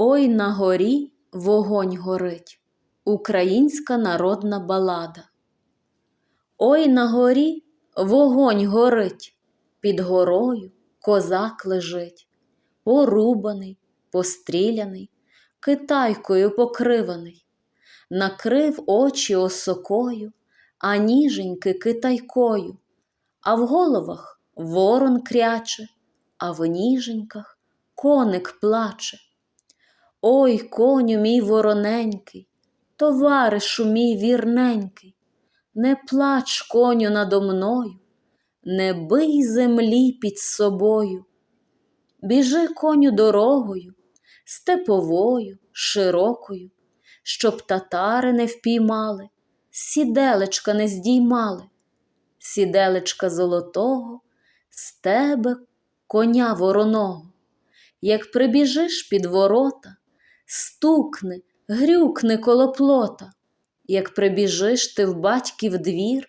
Ой на горі вогонь горить. Українська народна балада. Ой на горі вогонь горить, під горою козак лежить, порубаний, постріляний, китайкою покриваний, накрив очі осокою, а ніженьки китайкою, а в головах ворон кряче, а в ніженьках коник плаче. Ой, коню мій вороненький, товаришу мій вірненький, не плач, коню надо мною, не бий землі під собою. Біжи, коню, дорогою, степовою, широкою, щоб татари не впіймали, сіделечка не здіймали, сіделечка золотого, з тебе коня вороного. Як прибіжиш під ворота, стукни, грюкни коло плота. Як прибіжиш ти в батьків двір,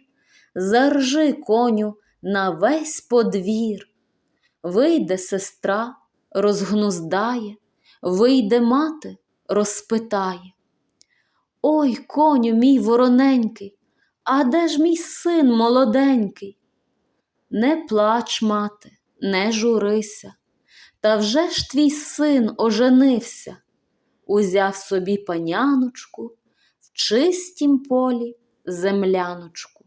заржи коню на весь подвір. Вийде сестра, розгнуздає, вийде мати, розпитає. Ой, коню мій вороненький, а де ж мій син молоденький? Не плач, мати, не журися, та вже ж твій син оженився, узяв собі паняночку в чистім полі земляночку.